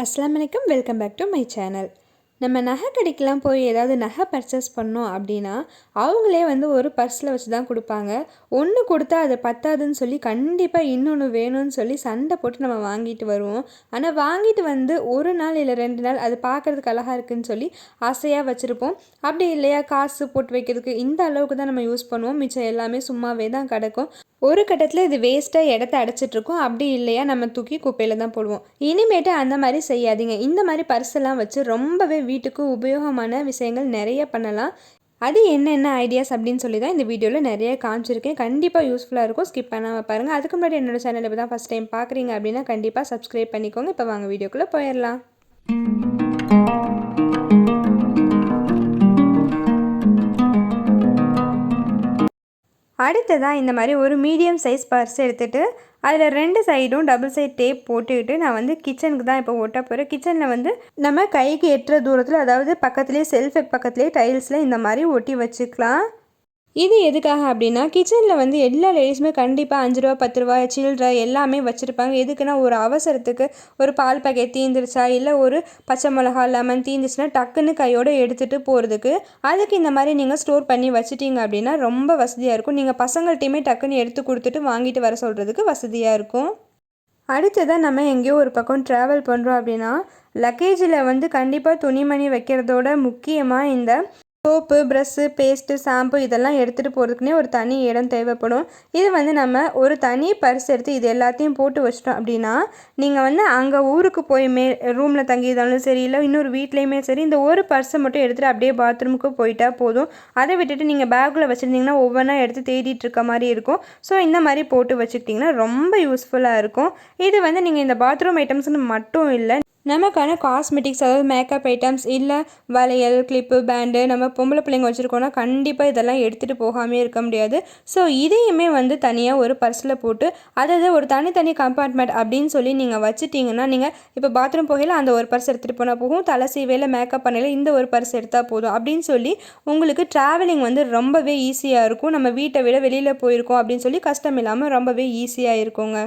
அஸ்லாம் வலைக்கம் welcome back to my channel நம்ம நகை கடைக்கெலாம் போய் ஏதாவது நகை பர்ச்சேஸ் பண்ணோம் அப்படின்னா அவங்களே வந்து ஒரு பர்ஸில் வச்சு தான் கொடுப்பாங்க. ஒன்று கொடுத்தா அது பத்தாதுன்னு சொல்லி கண்டிப்பாக இன்னொன்று வேணும்னு சொல்லி சண்டை போட்டு நம்ம வாங்கிட்டு வருவோம். ஆனால் வாங்கிட்டு வந்து ஒரு நாள் இல்லை ரெண்டு நாள் அது பார்க்குறதுக்கு அழகாக இருக்குன்னு சொல்லி ஆசையாக வச்சுருப்போம். அப்படி இல்லையா காசு போட்டு வைக்கிறதுக்கு இந்த அளவுக்கு தான் நம்ம யூஸ் பண்ணுவோம். மிச்சம் எல்லாமே சும்மாவே தான் கிடக்கும். ஒரு கட்டத்தில் இது வேஸ்ட்டாக இடத்த அடைச்சிட்ருக்கோம் அப்படி இல்லையா நம்ம தூக்கி குப்பையில் தான் போடுவோம். இனிமேட்டு அந்த மாதிரி செய்யாதீங்க. இந்த மாதிரி பர்ஸெல்லாம் வச்சு ரொம்பவே வீட்டுக்கு உபயோகமான விஷயங்கள் நிறைய பண்ணலாம். அது என்னென்ன ஐடியாஸ் அப்படின்னு சொல்லி தான் இந்த வீடியோவில் நிறைய காமிச்சிருக்கேன். கண்டிப்பாக யூஸ்ஃபுல்லாக இருக்கும். ஸ்கிப் பண்ணாமல் பாருங்கள் அதுக்கு முன்னாடி என்னோடய சேனல் இப்போ தான் ஃபஸ்ட் டைம் பார்க்குறீங்க அப்படின்னா கண்டிப்பாக சப்ஸ்கிரைப் பண்ணிக்கோங்க. இப்போ வாங்க வீடியோக்குள்ளே போயிடலாம். அடுத்ததாக இந்த மாதிரி ஒரு மீடியம் சைஸ் பர்ஸ் எடுத்துகிட்டு அதில் ரெண்டு சைடும் டபுள் சைட் டேப் போட்டுக்கிட்டு நான் வந்து கிச்சனுக்கு தான் இப்போ ஒட்ட போகிறேன் கிச்சனில் வந்து நம்ம கைக்கு எட்டுற தூரத்தில் அதாவது பக்கத்துலேயே செல்ஃபுக்கு பக்கத்துலேயே டைல்ஸில் இந்த மாதிரி ஒட்டி வச்சுக்கலாம். இது எதுக்காக அப்படின்னா கிச்சனில் வந்து எல்லா லேடிஸுமே கண்டிப்பாக அஞ்சு ரூபா பத்து ரூபா சில்லற எல்லாமே வச்சுருப்பாங்க. எதுக்குன்னா ஒரு அவசரத்துக்கு ஒரு பால் பாக்கெட் தீந்துருச்சா இல்லை ஒரு பச்சை மிளகா லெமன் தீந்துச்சுன்னா டக்குன்னு கையோடு எடுத்துகிட்டு போகிறதுக்கு அதுக்கு இந்த மாதிரி நீங்கள் ஸ்டோர் பண்ணி வச்சுட்டீங்க அப்படின்னா ரொம்ப வசதியாக இருக்கும். நீங்கள் பசங்கள்ட்டையுமே டக்குன்னு எடுத்து கொடுத்துட்டு வாங்கிட்டு வர சொல்கிறதுக்கு வசதியாக இருக்கும். அடுத்ததாக நம்ம எங்கேயோ ஒரு பக்கம் ட்ராவல் பண்ணுறோம் அப்படின்னா லக்கேஜில் வந்து கண்டிப்பாக துணிமணி வைக்கிறதோட முக்கியமாக இந்த சோப்பு ப்ரெஷ்ஷு பேஸ்ட்டு ஷாம்பு இதெல்லாம் எடுத்துகிட்டு போகிறதுக்குனே ஒரு தனி இடம் தேவைப்படும். இது வந்து நம்ம ஒரு தனி பர்ஸ் எடுத்து இது எல்லாத்தையும் போட்டு வச்சிட்டோம் அப்படின்னா நீங்கள் வந்து அங்கே ஊருக்கு போய் மே ரூமில் தங்கியிருந்தாலும் சரி இல்லை இன்னொரு வீட்லேயுமே சரி இந்த ஒரு பர்ஸை மட்டும் எடுத்துகிட்டு அப்படியே பாத்ரூமுக்கு போயிட்டால் போதும். அதை விட்டுட்டு நீங்கள் பேக்கில் வச்சுருந்தீங்கன்னா ஒவ்வொன்றா எடுத்து தேடிட்டு இருக்க மாதிரி இருக்கும். ஸோ இந்த மாதிரி போட்டு வச்சுக்கிட்டிங்கன்னா ரொம்ப யூஸ்ஃபுல்லாக இருக்கும். இது வந்து நீங்கள் இந்த பாத்ரூம் ஐட்டம்ஸ்னு மட்டும் இல்லை நமக்கான காஸ்மெட்டிக்ஸ் அதாவது மேக்கப் ஐட்டம்ஸ் இல்லை வளையல் கிளிப்பு பேண்டு நம்ம பொம்பளை பிள்ளைங்க வச்சுருக்கோன்னா கண்டிப்பாக இதெல்லாம் எடுத்துகிட்டு போகாமே இருக்க முடியாது. ஸோ இதையுமே வந்து தனியாக ஒரு பர்ஸில் போட்டு அதாவது ஒரு தனித்தனி கம்பார்ட்மெண்ட் அப்படின்னு சொல்லி நீங்கள் வச்சுட்டிங்கன்னா நீங்கள் இப்போ பாத்ரூம் போகையில் அந்த ஒரு பர்ஸ் எடுத்துகிட்டு போனால் போகும் தலை சீவையில் மேக்கப் பண்ணையில் இந்த ஒரு பர்ஸ் எடுத்தால் போதும் அப்படின்னு சொல்லி உங்களுக்கு ட்ராவலிங் வந்து ரொம்பவே ஈஸியாக இருக்கும். நம்ம வீட்டை விட வெளியில் போயிருக்கோம் அப்படின்னு சொல்லி கஷ்டம் இல்லாமல் ரொம்பவே ஈஸியாக இருக்குங்க.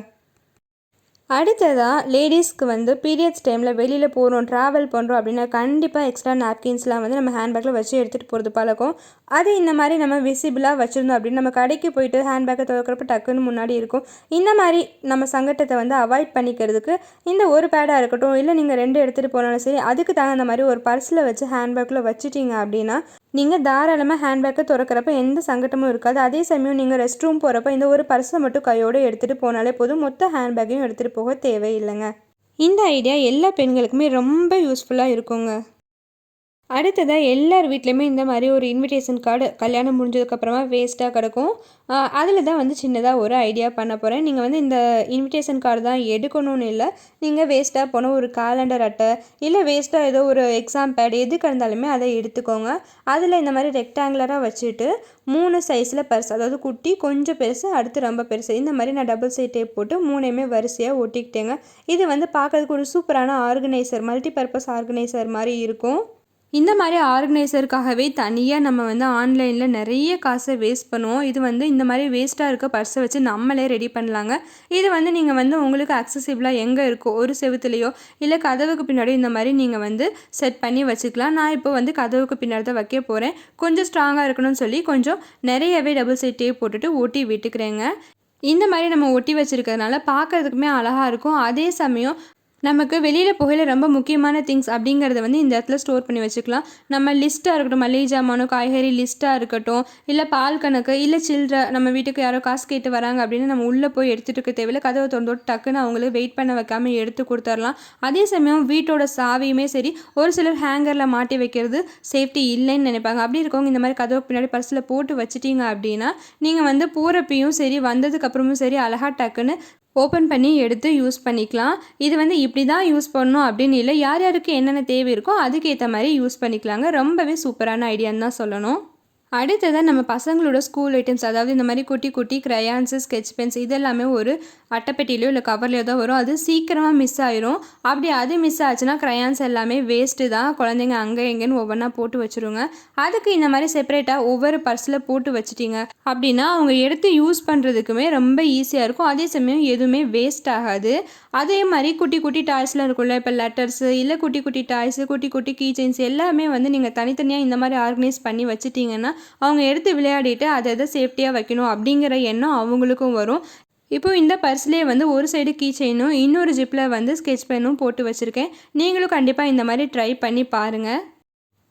அடுத்ததாக லேடிஸ்க்கு வந்து பீரியட்ஸ் டைமில் வெளியில் போகிறோம் ட்ராவல் பண்ணுறோம் அப்படின்னா கண்டிப்பாக எக்ஸ்ட்ரா நாப்கின்ஸ்லாம் வந்து நம்ம ஹேண்ட்பேக்கில் வச்சு எடுத்துகிட்டு போகிறது பழக்கம். அது இந்த மாதிரி நம்ம விசிபிளாக வச்சுருந்தோம் அப்படின்னு நம்ம கடைக்கு போயிட்டு ஹேண்ட்பேக்கை துவக்கிறப்ப டக்குன்னு முன்னாடி இருக்கும். இந்த மாதிரி நம்ம சங்கட்டத்தை வந்து அவாய்ட் பண்ணிக்கிறதுக்கு இந்த ஒரு பேடாக இருக்கட்டும் இல்லை நீங்கள் ரெண்டு எடுத்துகிட்டு போனாலும் சரி அதுக்கு தகுந்த மாதிரி ஒரு பர்ஸில் வச்சு ஹேண்ட்பேக்கில் வச்சுட்டீங்க அப்படின்னா நீங்கள் தாராளமாக ஹேண்ட்பேக்கை திறக்கிறப்ப எந்த சங்கட்டமும் இருக்காது. அதே சமயம் நீங்கள் ரெஸ்ட் ரூம் போகிறப்ப இந்த ஒரு பர்ஸை மட்டும் கையோடு எடுத்துகிட்டு போனாலே போதும். மொத்த ஹேண்ட்பேக்கையும் எடுத்துகிட்டு போகும் போக தேவையில்லைங்க. இந்த ஐடியா எல்லா பெண்களுக்குமே ரொம்ப யூஸ்ஃபுல்லாக இருக்குங்க. அடுத்ததாக எல்லார் வீட்லேயுமே இந்த மாதிரி ஒரு இன்விடேஷன் கார்டு கல்யாணம் முடிஞ்சதுக்கப்புறமா வேஸ்ட்டாக கிடக்கும். அதில் தான் வந்து சின்னதாக ஒரு ஐடியா பண்ண போகிறேன் நீங்கள் வந்து இந்த இன்விடேஷன் கார்டு தான் எடுக்கணும்னு இல்லை நீங்கள் வேஸ்ட்டாக போன ஒரு காலண்டர் அட்டை இல்லை வேஸ்ட்டாக ஏதோ ஒரு எக்ஸாம் பேட் எதுக்கு இருந்தாலுமே அதை எடுத்துக்கோங்க. அதில் இந்த மாதிரி ரெக்டாங்குலராக வச்சுட்டு மூணு சைஸில் பெருசு அதாவது குட்டி கொஞ்சம் பெருசு அடுத்து ரொம்ப பெருசு இந்த மாதிரி நான் டபுள் சைட் டேப் போட்டு மூணையுமே வரிசையாக ஒட்டிக்கிட்டேங்க. இது வந்து பார்க்கறதுக்கு ஒரு சூப்பரான ஆர்கனைசர் மல்டி பர்பஸ் ஆர்கனைசர் மாதிரி இருக்கும். இந்த மாதிரி ஆர்கனைசருக்காகவே தனியாக நம்ம வந்து ஆன்லைனில் நிறைய காசை வேஸ்ட் பண்ணுவோம். இது வந்து இந்த மாதிரி வேஸ்ட்டாக இருக்க பர்ஸை வச்சு நம்மளே ரெடி பண்ணலாங்க. இது வந்து நீங்கள் வந்து உங்களுக்கு அக்சசிபிளாக எங்கே இருக்கோ ஒரு செவத்துலேயோ இல்லை கதவுக்கு பின்னாடி இந்த மாதிரி நீங்கள் வந்து செட் பண்ணி வச்சுக்கலாம். நான் இப்போ வந்து கதவுக்கு பின்னாடி தான் வைக்க போகிறேன் கொஞ்சம் ஸ்ட்ராங்காக இருக்கணும்னு சொல்லி கொஞ்சம் நிறையவே டபுள் சைட் டேப் போட்டுட்டு ஒட்டி விட்டுக்கிறேங்க. இந்த மாதிரி நம்ம ஒட்டி வச்சுருக்கிறதுனால பார்க்குறதுக்குமே அழகாக இருக்கும். அதே சமயம் நமக்கு வெளியில் போகையில் ரொம்ப முக்கியமான திங்ஸ் அப்படிங்கிறத வந்து இந்த இடத்துல ஸ்டோர் பண்ணி வச்சுக்கலாம். நம்ம லிஸ்ட்டாக இருக்கட்டும் மளிகை ஜாமானோ காய்கறி லிஸ்ட்டாக இருக்கட்டும் இல்லை பால் கணக்கு இல்லை சில்லற நம்ம வீட்டுக்கு யாரோ காசு கேட்டு வராங்க அப்படின்னு நம்ம உள்ளே போய் எடுத்துகிட்டு இருக்க தேவையில்ல கதவை திறந்து டக்குன்னு அவங்களுக்கு வெயிட் பண்ண வைக்காமல் எடுத்து கொடுத்துர்லாம் அதே சமயம் வீட்டோட சாவியுமே சரி ஒரு சிலர் ஹேங்கரில் மாட்டி வைக்கிறது சேஃப்டி இல்லைன்னு நினைப்பாங்க. அப்படி இருக்கவங்க இந்த மாதிரி கதவுக்கு பின்னாடி பர்ஸில் போட்டு வச்சுட்டீங்க அப்படின்னா நீங்கள் வந்து போகிறப்பையும் சரி வந்ததுக்கப்புறமும் சரி அழகாக டக்குன்னு ஓப்பன் பண்ணி எடுத்து யூஸ் பண்ணிக்கலாம். இது வந்து இப்படி தான் யூஸ் பண்ணணும் அப்படின்னு இல்லை. யார் யாருக்கு என்னென்ன தேவை இருக்கோ அதுக்கேற்ற மாதிரி யூஸ் பண்ணிக்கலாங்க. ரொம்பவே சூப்பரான ஐடியான்னு தான் சொல்லணும். அடுத்ததாக நம்ம பசங்களோட ஸ்கூல் ஐட்டம்ஸ் அதாவது இந்த மாதிரி குட்டி குட்டி க்ரையான்ஸு ஸ்கெச் பென்ஸ் இதெல்லாமே ஒரு அட்டைப்பெட்டிலையோ இல்லை கவர்லையோ தான் வரும். அது சீக்கிரமாக மிஸ் ஆயிரும். அப்படி அது மிஸ் ஆச்சுன்னா க்ரையான்ஸ் எல்லாமே வேஸ்ட்டு தான். குழந்தைங்க அங்கே எங்கேன்னு ஒவ்வொன்றா போட்டு வச்சுருங்க அதுக்கு இந்த மாதிரி செப்பரேட்டாக ஒவ்வொரு பர்ஸில் போட்டு வச்சுட்டிங்க அப்படின்னா அவங்க எடுத்து யூஸ் பண்ணுறதுக்குமே ரொம்ப ஈஸியாக இருக்கும். அதே சமயம் எதுவுமே வேஸ்ட் ஆகாது. அதே மாதிரி குட்டி குட்டி டாய்ஸ்லாம் இருக்கும்ல இப்போ லெட்டர்ஸு இல்லை குட்டி குட்டி டாய்ஸு குட்டி குட்டி கீ செயின்ஸ் எல்லாமே வந்து நீங்கள் தனித்தனியாக இந்த மாதிரி ஆர்கனைஸ் பண்ணி வச்சுட்டிங்கன்னா அவங்க எடுத்து விளையாடிட்டு அதை எதை சேஃப்டியாக வைக்கணும் அப்படிங்கிற எண்ணம் அவங்களுக்கும் வரும். இப்போ இந்த பர்ஸ்லேயே வந்து ஒரு சைடு கீ செயினும் இன்னொரு ஜிப்பில் வந்து ஸ்கெட்ச் பென்னும் போட்டு வச்சுருக்கேன். நீங்களும் கண்டிப்பாக இந்த மாதிரி ட்ரை பண்ணி பாருங்கள்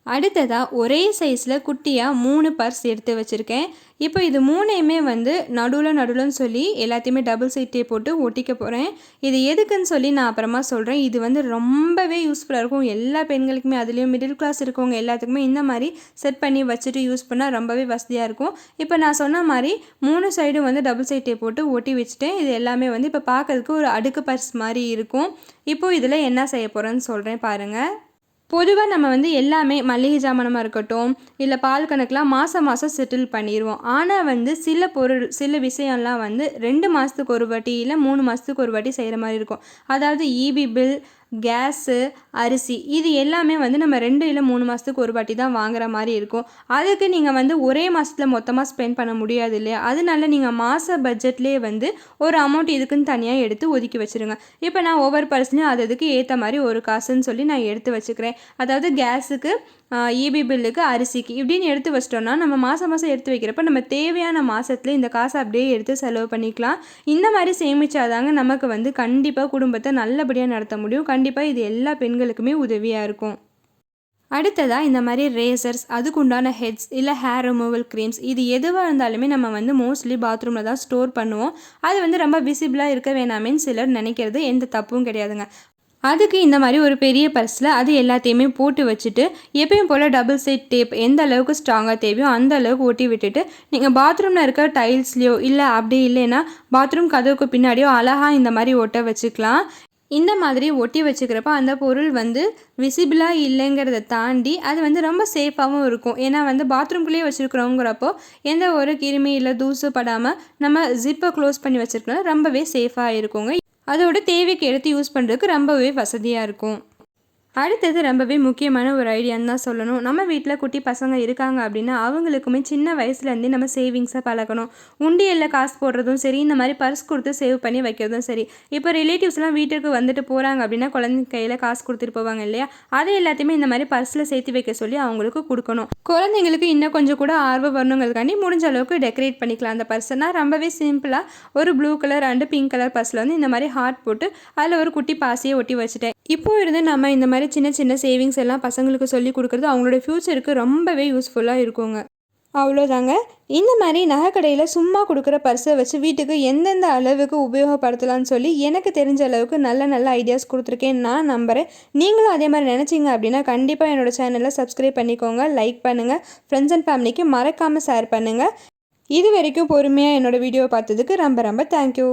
அடுத்ததாக ஒரே சைஸில் குட்டியாக மூணு பர்ஸ் எடுத்து வச்சுருக்கேன். இப்போ இது மூணையுமே வந்து நடுவில் நடுவில்னு சொல்லி எல்லாத்தையுமே டபுள் சைட்டே போட்டு ஒட்டிக்க போகிறேன் இது எதுக்குன்னு சொல்லி நான் அப்புறமா சொல்கிறேன் இது வந்து ரொம்பவே யூஸ்ஃபுல்லாக இருக்கும். எல்லா பெண்களுக்குமே அதுலேயும் மிடில் கிளாஸ் இருக்கவங்க எல்லாத்துக்குமே இந்த மாதிரி செட் பண்ணி வச்சுட்டு யூஸ் பண்ணால் ரொம்பவே வசதியாக இருக்கும். இப்போ நான் சொன்ன மாதிரி மூணு சைடும் வந்து டபுள் சைட்டே போட்டு ஒட்டி வச்சுட்டேன். இது எல்லாமே வந்து இப்போ பார்க்கறதுக்கு ஒரு அடுக்கு பர்ஸ் மாதிரி இருக்கும். இப்போது இதில் என்ன செய்ய போகிறேன்னு சொல்கிறேன் பாருங்கள் பொதுவாக நம்ம வந்து எல்லாமே மளிகை ஜாமானமாக இருக்கட்டும் இல்லை பால் கணக்கெலாம் மாதம் மாதம் செட்டில் பண்ணிடுவோம் ஆனால் வந்து சில பொருள் சில விஷயம்லாம் வந்து ரெண்டு மாதத்துக்கு ஒரு வாட்டி இல்லை மூணு மாதத்துக்கு ஒரு வாட்டி செய்கிற மாதிரி இருக்கும். அதாவது இபி பில் கேஸு அரிசி இது எல்லாமே வந்து நம்ம ரெண்டு இல்லை மூணு மாதத்துக்கு ஒரு வாட்டி தான் வாங்குற மாதிரி இருக்கும். அதுக்கு நீங்கள் வந்து ஒரே மாதத்தில் மொத்தமாக ஸ்பெண்ட் பண்ண முடியாது இல்லையா? அதனால நீங்கள் மாத பட்ஜெட்லேயே வந்து ஒரு அமௌண்ட் இதுக்குன்னு தனியாக எடுத்து ஒதுக்கி வச்சுருங்க. இப்போ நான் ஒவ்வொரு பர்சனையும் அது அதுக்கு ஏற்ற மாதிரி ஒரு காசுன்னு சொல்லி நான் எடுத்து வச்சுக்கிறேன். அதாவது கேஸுக்கு இபி பில்லுக்கு அரிசிக்கு இப்படின்னு எடுத்து வச்சிட்டோம்னா நம்ம மாதம் மாதம் எடுத்து வைக்கிறப்ப நம்ம தேவையான மாதத்துல இந்த காசை அப்படியே எடுத்து செலவு பண்ணிக்கலாம். இந்த மாதிரி சேமிச்சாதாங்க நமக்கு வந்து கண்டிப்பாக குடும்பத்தை நல்லபடியாக நடத்த முடியும். கண்டிப்பாக கண்டிப்பாக இது எல்லா பெண்களுக்குமே உதவியாக இருக்கும். அடுத்ததாக இந்த மாதிரி ரேசர்ஸ் அதுக்கு உண்டான ஹெட்ஸ் இல்லை ஹேர் ரிமூவல் க்ரீம்ஸ் இது எதுவாக இருந்தாலுமே நம்ம வந்து மோஸ்ட்லி பாத்ரூமில் தான் ஸ்டோர் பண்ணுவோம். அது வந்து ரொம்ப விசிபிளாக இருக்க வேணாமேன்னு சிலர் நினைக்கிறது எந்த தப்பும் கிடையாதுங்க. அதுக்கு இந்த மாதிரி ஒரு பெரிய பர்ஸில் அது எல்லாத்தையுமே போட்டு வச்சுட்டு எப்பயும் போல் டபுள் சைட் டேப் எந்த அளவுக்கு ஸ்ட்ராங்காக தேவையோ அந்த அளவுக்கு ஒட்டி விட்டுட்டு நீங்கள் பாத்ரூமில் இருக்க டைல்ஸ்லையோ இல்லை அப்படி இல்லைன்னா பாத்ரூம் கதவுக்கு பின்னாடியோ அழகாக இந்த மாதிரி ஒட்ட வச்சுக்கலாம். இந்த மாதிரி ஒட்டி வச்சுக்கிறப்ப அந்த பொருள் வந்து விசிபிளாக இல்லைங்கிறத தாண்டி அது வந்து ரொம்ப சேஃபாகவும் இருக்கும். ஏன்னா வந்து பாத்ரூம்குள்ளேயே வச்சுருக்குறோங்கிறப்போ எந்த ஒரு கிருமி இல்லை தூசு படாமல் நம்ம ஜிப்பை க்ளோஸ் பண்ணி வச்சுருக்கோம் ரொம்பவே சேஃபாக இருக்குங்க. அதோட தேவைக்கு எடுத்து யூஸ் பண்ணுறதுக்கு ரொம்பவே வசதியாக இருக்கும். அடுத்தது ரொம்பவே முக்கியமான ஒரு ஐடியான்னு தான் சொல்லணும். நம்ம வீட்டில் குட்டி பசங்க இருக்காங்க அப்படின்னா அவங்களுக்குமே சின்ன வயசுலேருந்தே நம்ம சேவிங்ஸை பழக்கணும் உண்டியலில் காசு போடுறதும் சரி இந்த மாதிரி பர்ஸ் கொடுத்து சேவ் பண்ணி வைக்கிறதும் சரி. இப்போ ரிலேட்டிவ்ஸ்லாம் வீட்டுக்கு வந்துட்டு போகிறாங்க அப்படின்னா குழந்தை கையில் காசு கொடுத்துட்டு போவாங்க இல்லையா? அதை எல்லாத்தையுமே இந்த மாதிரி பர்ஸில் சேர்த்து வைக்க சொல்லி அவங்களுக்கு கொடுக்கணும். குழந்தைங்களுக்கு இன்னும் கொஞ்சம் கூட ஆர்வம் வரணுங்கிறதுக்காண்டி முடிஞ்ச அளவுக்கு டெக்கரேட் பண்ணிக்கலாம். அந்த பர்ஸை நான் ரொம்பவே சிம்பிளாக ஒரு blue colour and pink colour பர்ஸில் வந்து இந்த மாதிரி ஹார்ட் போட்டு அதில் ஒரு குட்டி பாசியை ஒட்டி வச்சுட்டேன். இப்போ இருந்து நம்ம இந்த மாதிரி மாதிரி சின்ன சின்ன சேவிங்ஸ் எல்லாம் பசங்களுக்கு சொல்லி கொடுக்குறது அவங்களோட ஃப்யூச்சருக்கு ரொம்பவே யூஸ்ஃபுல்லாக இருக்குங்க. அவ்வளோதாங்க. இந்த மாதிரி நகைக்கடையில் சும்மா கொடுக்குற பர்ஸை வச்சு வீட்டுக்கு எந்தெந்த அளவுக்கு உபயோகப்படுத்தலாம்னு சொல்லி எனக்கு தெரிஞ்ச அளவுக்கு நல்ல நல்ல ஐடியாஸ் கொடுத்துருக்கேன் நான் நம்புகிறேன் நீங்களும் அதே மாதிரி நினச்சிங்க அப்படின்னா கண்டிப்பாக என்னோடய சேனலை சப்ஸ்கிரைப் பண்ணிக்கோங்க லைக் பண்ணுங்கள் ஃப்ரெண்ட்ஸ் அண்ட் ஃபேமிலிக்கு மறக்காமல் ஷேர் பண்ணுங்கள் இது வரைக்கும் பொறுமையாக என்னோடய வீடியோ பார்த்ததுக்கு ரொம்ப ரொம்ப தேங்க்யூ